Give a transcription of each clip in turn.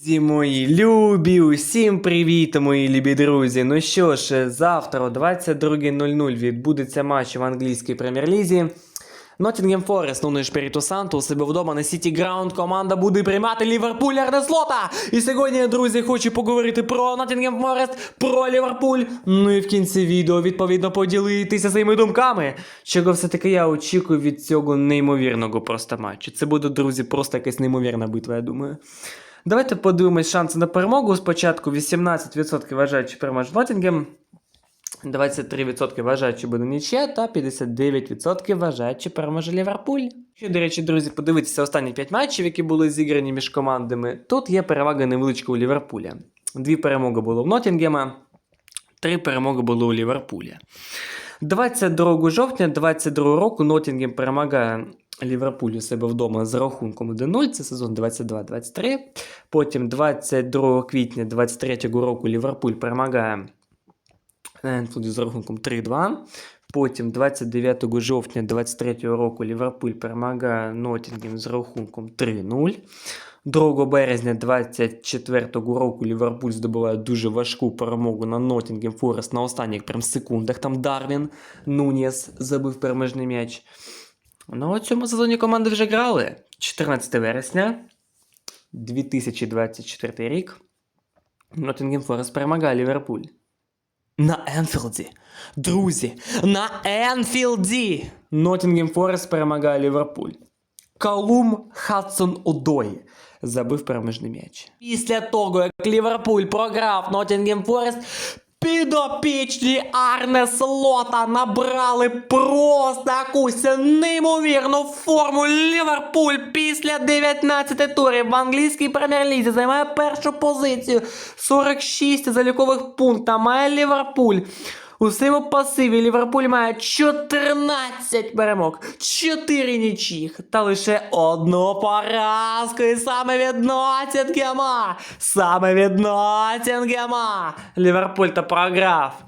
Друзі мої любі, усім привіт, мої любі друзі. Ну що ж, завтра о 22.00 відбудеться матч в англійській прем'єр-лізі. Ноттінгем Форест, ну не Шпіріту Санту, у себе вдома на Сіті Граунд команда буде приймати Ліверпуль Арнеслота. І сьогодні, друзі, хочу поговорити про Ноттінгем Форест, про Ліверпуль. Ну і в кінці відео, відповідно, поділитися своїми думками. Чого все-таки я очікую від цього неймовірного просто матчу. Це буде, друзі, просто якась неймовірна битва, я думаю. Давайте подивимось шанси на перемогу. Спочатку 18% вважають, що переможе Ноттінгем, 23% вважають, що буде нічия, та 59% вважають, що переможе Ліверпуль. Що, до речі, друзі, подивитися останні 5 матчів, які були зіграні між командами. Тут є перевага невеличка у Ліверпуля. Дві перемоги було в Ноттінгема, три перемоги було у Ліверпуля. 22 жовтня 22 року Ноттінгем перемагає Ліверпуль у себе вдома з рахунком 1-0, це сезон 22-23. Потім 22 квітня 23 року Ліверпуль перемагає на Енфілді з рахунком 3-2. Потім 29 жовтня 23 року Ліверпуль перемагає Ноттінгем з рахунком 3-0. 2 березня 24 року Ліверпуль здобуває дуже важку перемогу на Ноттінгем Форест на останніх прям секундах. Там Дарвін Нуніс забив переможний м'яч. Ну, у цьому сезоні команди вже грали. 14 вересня 2024 рік. Ноттінгем Форест перемагає Ліверпуль. На Енфілді. Друзі, на Енфілді! Ноттінгем Форест перемагає Ліверпуль. Калум Хадсон Одой забив переможний м'яч. Після того, як Ліверпуль програв Ноттінгем Форест, підопічні Арне Слота набрали просто якусь неймовірну форму. Ліверпуль після 19 турів в англійській прем'єр-лізі займає першу позицію. 46 залікових пунктів має Ліверпуль. У своєму пасиві Ліверпуль має 14 перемог, 4 нічих та лише одну поразку. І саме від Ноттінгема. Саме від Ноттінгема. Ліверпуль та програв.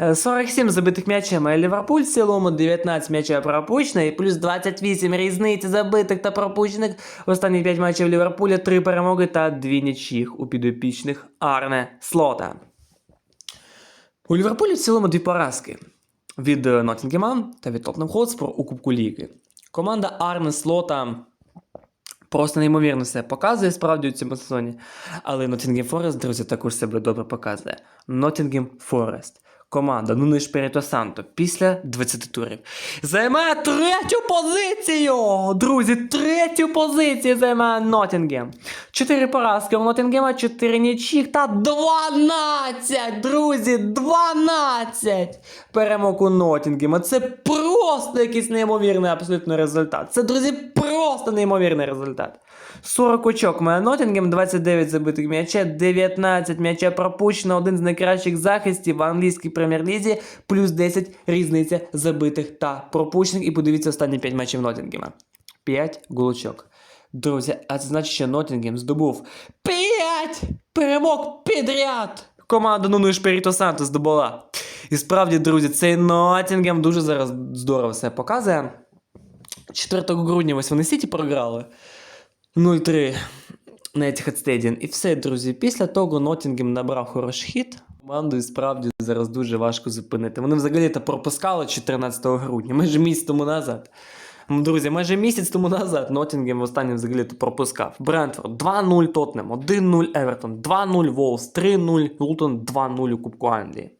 Е, 47 забитих м'ячів має Ліверпуль в цілому, 19 м'ячів пропущено і плюс 28 різниці забитих та пропущених. В останні 5 матчів Ліверпуля 3 перемоги та 2 нічих у підопічних Арне Слота. У Ліверпулі в цілому дві поразки від Ноттінгема та від Тоттенхем Хотспур у Кубку Ліги. Команда Арне Слота просто неймовірно себе показує справді у цьому сезоні. Але Ноттінгем Форест, друзі, також себе добре показує. Ноттінгем Форест. Команда ну не Шпіріто Санто після 20 турів займає третю позицію. Друзі, третю позицію займає Ноттінгем. Чотири поразки у Ноттінгема, 4 нічих та 12! Друзі, 12! Перемог у Ноттінгема. Це просто якийсь неймовірний абсолютно результат. Це, друзі, просто неймовірний результат. 40 очок має Ноттінгем, 29 забитих м'яча, 19 м'яча пропущено, один з найкращих захистів в англійській прем'єр-лізі, плюс 10 різниця забитих та пропущених. І подивіться останні 5 матчів Ноттінгема. 5 голочок. Друзі, а це значить, що Ноттінгем здобув 5 перемог підряд. Команда Нуну Шпіріто Санто здобула. І справді, друзі, цей Ноттінгем дуже зараз здорово все показує. 4 грудня ось вони Сіті програли. 0-3 на Etihad Stadium. І все, друзі. Після того Ноттінгем набрав хороший хід. Команду і справді зараз дуже важко зупинити. Вони взагалі то пропускали 14 грудня, майже місяць тому назад. Друзі, майже місяць тому назад Ноттінгем останнім взагалі пропускав. Брентфорд 2-0 Тоттенем, 1-0 Евертон, 2-0 Волс, 3-0 Лутон, 2-0 у Кубку Англії.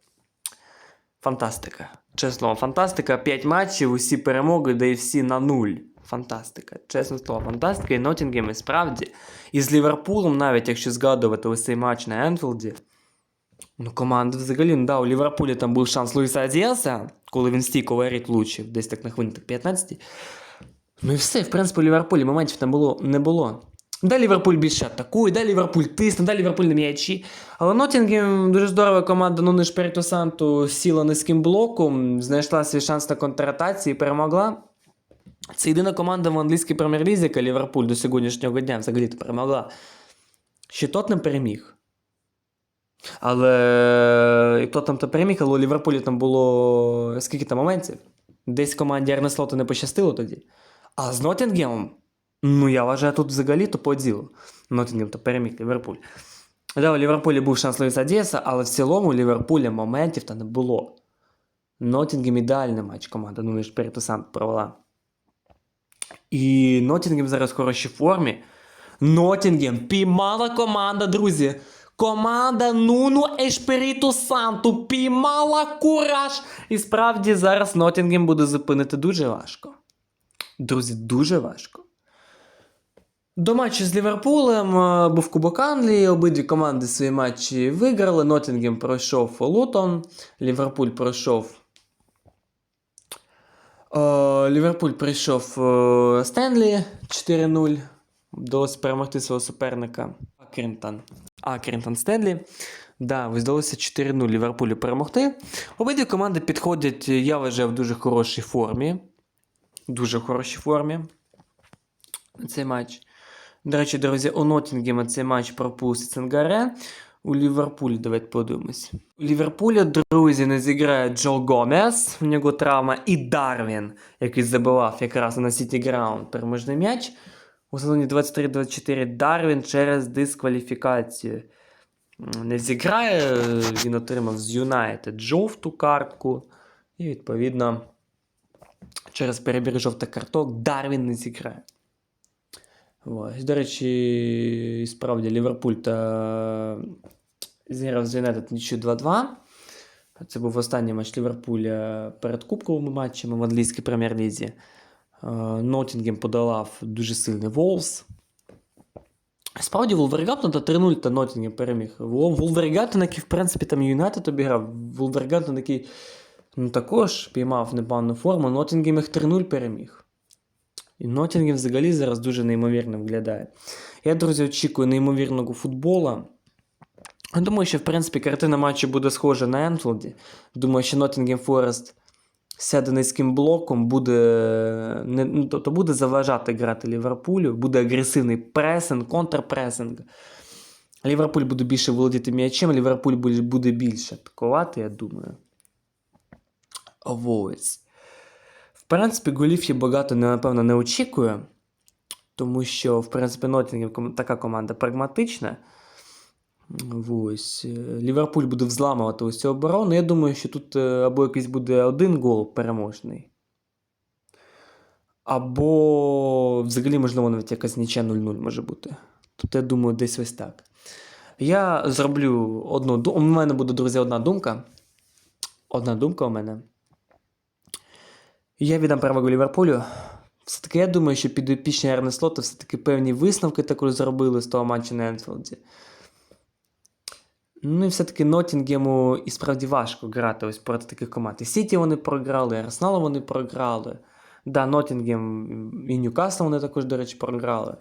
Фантастика. Чесно, фантастика. 5 матчів, усі перемоги, де і всі на нуль. Фантастика. Чесне слово, фантастика. І Ноттінгем і справді. І з Ліверпулем, навіть якщо згадувати ось цей матч на Енфілді. Ну, команда взагалі, ну да, у Ліверпулі там був шанс Луїса Адіаса, коли він стійко воріт влучив, десь так на хвилин 15. Ну і все, в принципі, у Ліверпулі моментів там було, не було. Да, Ліверпуль більше атакує, да, Ліверпуль тисне, да, Ліверпуль на м'ячі. Але Ноттінгем дуже здорова команда, ну не Шпіріту Санту сіла низьким блоком, знайшла свій шанс на контратації і перемогла. Це єдина команда в англійській прем'єр-лізі, яка Ліверпуль до сьогоднішнього дня взагалі перемогла. Ще Тотнем переміг. Але і Тотнем то переміг, але у Ліверпулі там було скільки там моментів? Десь команді Арнеслоту не пощастило тоді. А з Ноттінгемом Ну, я вважаю, тут взагалі то по ділу. Ноттінгем то переміг Ліверпуль. Да, у Ліверпулі був шанс Луїса Дієса, але в цілому у Ліверпуля моментів та не було. Ноттінгем ідеальний матч команда, ну Перету сам провела. І Ноттінгем зараз в хорошій формі. Ноттінгем піймала команда, друзі. Команда Нуну Ешперіту Санту піймала кураж. І справді зараз Ноттінгем буде зупинити дуже важко. Друзі, дуже важко. До матчу з Ліверпулем е, був Кубок Англії. Обидві команди свої матчі виграли. Ноттінгем пройшов Лутон, Ліверпуль пройшов. Е, Ліверпуль прийшов е, Стенлі 4-0. Вдалося перемогти свого суперника Акрінтон. Акрінтон Стенлі. Да, вдалося 4-0 Ліверпулю перемогти. Обидві команди підходять, я вважаю, в дуже хорошій формі. Дуже хорошій формі. Цей матч. До речі, друзі, у Ноттінгема цей матч пропустить Сенгаре. У Ліверпулі, давайте подивимось. У Ліверпуля, друзі, не зіграє Джо Гомес, в нього травма, і Дарвін, який забивав якраз на Сіті Граунд переможний м'яч. У сезоні 23-24 Дарвін через дискваліфікацію не зіграє. Він отримав з Юнайтед жовту картку. І, відповідно, через перебір жовтих карток Дарвін не зіграє. Ось. До речі, справді Ліверпуль та зіграв з Юнайтед нічю 2-2. Це був останній матч Ліверпуля перед кубковими матчами в англійській прем'єр-лізі. Е, Ноттінгем подолав дуже сильний Волс. Справді, Вулвергамптон та 3-0 та Ноттінгем переміг. Вулвергамптон, який, в принципі, там Юнайтед обіграв. Вулвергамптон, який ну, також піймав непогану форму. Ноттінгем їх 3-0 переміг. І Ноттінгем взагалі зараз дуже неймовірно виглядає. Я, друзі, очікую неймовірного футбола. Думаю, що в принципі картина матчу буде схожа на Енфілді. Думаю, що Ноттінгем Форест сяде низьким блоком, буде, не, ну, тобто буде заважати грати Ліверпулю, буде агресивний пресинг, контрпресинг. Ліверпуль буде більше володіти м'ячем, Ліверпуль буде більше атакувати, я думаю. Ось. В принципі, голів я багато, напевно, не очікую, тому що, в принципі, Ноттінгем ком- така команда прагматична. Ось. е, Ліверпуль буде взламувати ось цю оборону. Я думаю, що тут е, або якийсь буде один гол переможний. Або взагалі, можливо, навіть якась нічия 0-0 може бути. Тобто, я думаю, десь ось так. Я зроблю одну думку. У мене буде, друзі, одна думка. Одна думка у мене. Я віддам перевагу Ліверпулю. Все-таки я думаю, що підопічні Арне Слота все-таки певні висновки також зробили з того матчу на Енфілді. Ну і все-таки Ноттінгему і справді важко грати ось проти таких команд. І Сіті вони програли, і Арсенал вони програли. Да, Ноттінгем і Ньюкасл вони також, до речі, програли.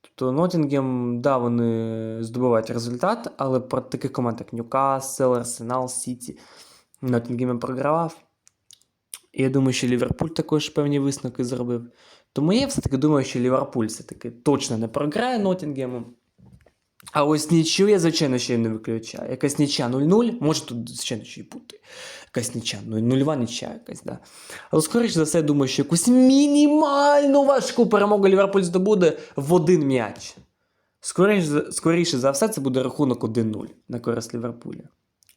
Тобто Ноттінгем, да, вони здобувають результат, але проти таких команд, як Ньюкасл, Арсенал, Сіті, Ноттінгем програвав. І я думаю, що Ліверпуль також певні висновки зробив. Тому я все-таки думаю, що Ліверпуль все-таки точно не програє Ноттінгему. А ось нічю я, звичайно, ще не виключаю. Якась нічя 0-0, може тут, звичайно, ще й бути. Якась нічя, ну, нульова нічя якась, да. Але скоріше за все, я думаю, що якусь мінімальну важку перемогу Ліверпуль здобуде в один м'яч. Скоріше, скоріше за все, це буде рахунок 1-0 на користь Ліверпуля.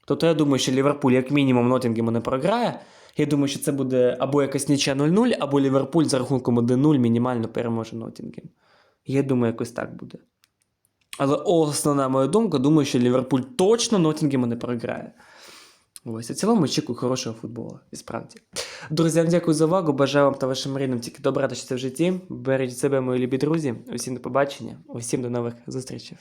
Тобто я думаю, що Ліверпуль, як мінімум, Ноттінгему не програє. Я думаю, що це буде або якась нічя 0-0, або Ліверпуль за рахунком 1-0 мінімально переможе Ноттінгем. Я думаю, якось так буде. Але основна моя думка, думаю, що Ліверпуль точно Ноттінгему не програє. Ось, у цілому очікую хорошого футболу, і справді. Друзі, вам дякую за увагу. Бажаю вам та вашим рідним тільки добра та щастя в житті. Бережіть себе, мої любі друзі. Усім до побачення, усім до нових зустрічей.